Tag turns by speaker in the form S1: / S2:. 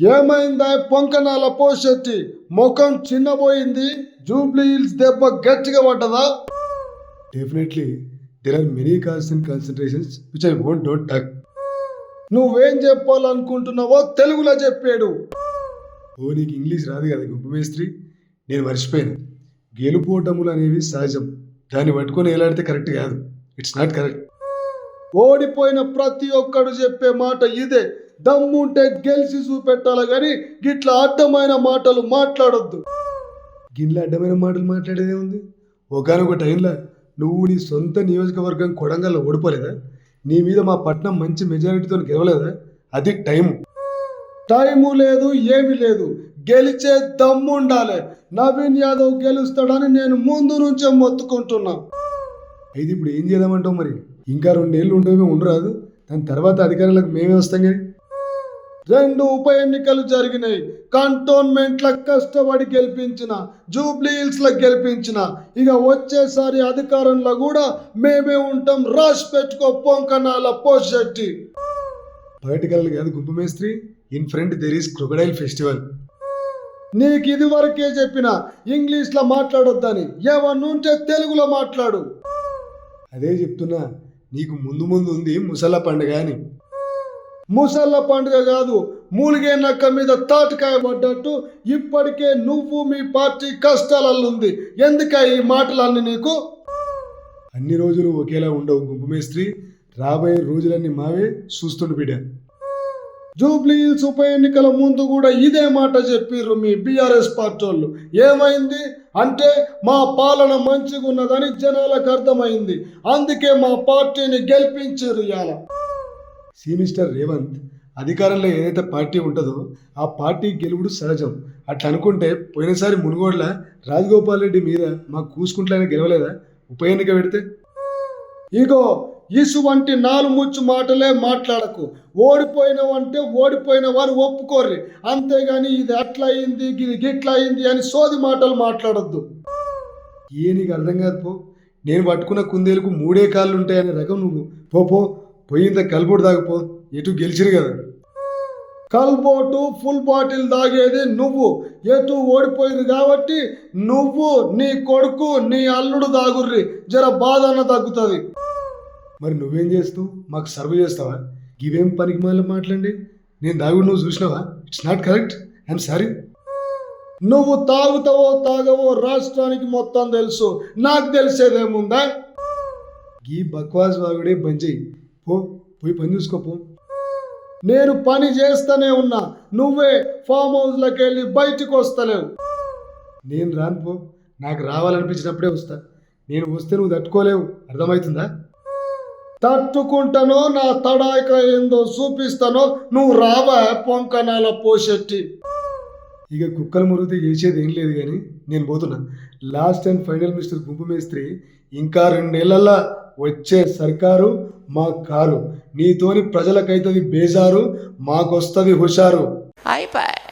S1: ఏమైందా? పొంకనాల పోషెట్టి ముఖం చిన్నపోయింది Jubilee hills దెబ్బ గట్టిగా పడ్డదా?
S2: Definitely there are many calls and concentrations which I won't don't tuck
S1: నువ్వేం చెప్పాలనుకుంటున్నావో తెలుగులో చెప్పాడు.
S2: ఓ నీకు ఇంగ్లీష్ రాదు కదా గుంపు మేస్త్రి. నేను మర్చిపోయాను. గెలుపోటములు అనేవి సహజం. దాన్ని పట్టుకొని ఏలాడితే కరెక్ట్ కాదు. ఇట్స్ నాట్ కరెక్ట్
S1: ఓడిపోయిన ప్రతి ఒక్కడు చెప్పే మాట ఇదే. దమ్ముంటే గెలిచి చూపెట్టాలి కానీ గిట్ల అడ్డమైన మాటలు మాట్లాడొద్దు.
S2: గిన్నెల అడ్డమైన మాటలు మాట్లాడేదే ఉంది. ఒకనొక టైంలో నువ్వు నీ సొంత నియోజకవర్గం కొడంగల్లో ఓడిపోలేదా? నీ మీద మా పట్నం మంచి మెజారిటీతో గెలవలేదా? అది టైం
S1: టైము లేదు ఏమీ లేదు. గెలిచే దమ్ము ఉండాలి నవీన్ యాదవ్ గెలుస్తాడని నేను ముందు నుంచే మొత్తుకుంటున్నా.
S2: అయితే ఇప్పుడు ఏం చేద్దామంటావు మరి? ఇంకా రెండేళ్ళు ఉండేవి ఉండరాదు. దాని తర్వాత అధికారులకు మేమే వస్తాం కానీ
S1: రెండు ఉప ఎన్నికలు జరిగినాయి. కంటోన్మెంట్ల కష్టపడి గెలిపించిన జూబ్లీ హిల్స్ ల గెలిపించిన ఇక వచ్చేసారి అధికారంలో కూడా మేమే ఉంటాం. రాసి పెట్టుకో పొంకనాల పోషెట్టి
S2: పొలిటికల్ కాదు గుంపు మేస్త్రి. In front there is crocodile festival
S1: నీకు ఇది వరకే చెప్పిన ఇంగ్లీష్లో మాట్లాడొద్దని. ఏమన్నుంటే తెలుగులో మాట్లాడు.
S2: అదే చెప్తున్నా. నీకు ముందు ముందు ఉంది ముసల పండుగ అని.
S1: ముసళ్ళ పండుగ కాదు మూలిగే నక్క మీద తాటికాయ పడ్డట్టు ఇప్పటికే నువ్వు మీ పార్టీ కష్టాలల్లుంది. ఎందుక ఈ మాటలన్నీ నీకు?
S2: అన్ని రోజులు ఒకేలా ఉండవు గుంపుమేస్త్రి. రాబోయే రోజులన్నీ మావే చూస్తుండు బిడ్డ.
S1: జూబ్లీ హిల్స్ ఉప ఎన్నికల ముందు కూడా ఇదే మాట చెప్పిర్రు మీ బీఆర్ఎస్ పార్టీ వాళ్ళు ఏమైంది? అంటే మా పాలన మంచిగా ఉన్నదని జనాలకు అర్థమైంది. అందుకే మా పార్టీని గెలిపించారు ఇవాళ
S2: సి మినిస్టర్ రేవంత్ అధికారంలో ఏదైతే పార్టీ ఉంటుందో ఆ పార్టీ గెలుపుడు సహజం. అట్లా అనుకుంటే పోయినసారి మునుగోడ్ల రాజగోపాల్ రెడ్డి మీద మాకు కూసుకుంట్లైనా గెలవలేదా? ఉప ఎన్నిక పెడితే?
S1: ఇగో ఇసువంటి నాలుగు ముచ్చు మాటలే మాట్లాడకు. ఓడిపోయినవంటే ఓడిపోయిన వారు ఒప్పుకోర్రి. అంతేగాని ఇది అట్లా అయింది ఇది గిట్లా అయింది అని సోది మాటలు మాట్లాడొద్దు.
S2: ఏ నీకు అర్థం కాదు పో. నేను పట్టుకున్న కుందేలకు మూడే కాళ్ళు ఉంటాయనే రకం నువ్వు. పోపో పో. పోయింత కల్బోటు దాగిపో ఎటు గెలిచిరు కదా.
S1: కల్బోటు ఫుల్ బాటిల్ తాగేది నువ్వు. ఎటు ఓడిపోయింది కాబట్టి నువ్వు నీ కొడుకు నీ అల్లుడు దాగుర్రి. జర బాధ అన్న తగ్గుతుంది.
S2: మరి నువ్వేం చేస్తావు? మాకు సర్వ్ చేస్తావా? ఇవేం పనికి మళ్ళీ మాట్లాడి? నేను దాగుడు నువ్వు చూసినావా? It's not correct I'm sorry
S1: నువ్వు తాగుతావో తాగవో రాష్ట్రానికి మొత్తం తెలుసు. నాకు తెలిసేదేముందా?
S2: ఈ బక్వాస్ వాగుడే బంజెయ్యి పో పోయి పని చూసుకోపో
S1: నేను పని చేస్తూనే ఉన్నా నువ్వే ఫామ్ హౌస్లోకి వెళ్ళి బయటికి వస్తలేవు.
S2: నేను రాను పో నాకు రావాలనిపించినప్పుడే వస్తా. నేను వస్తే నువ్వు తట్టుకోలేవు. అర్థమవుతుందా?
S1: తట్టుకుంటానో నా తడాక ఏందో చూపిస్తానో నువ్వు రావా పొంకనాల పోషెట్టి
S2: ఇక కుక్కలు మురిగితే చేసేది ఏం లేదు కానీ నేను పోతున్నా. లాస్ట్ అండ్ ఫైనల్ మిస్టర్ గుంపు మేస్త్రి ఇంకా రెండేళ్ళలో వచ్చే సర్కారు మా కారు. నీతోని ప్రజలకైతుంది బేజారు మాకొస్తుంది హుషారు.
S3: అయిపోయి.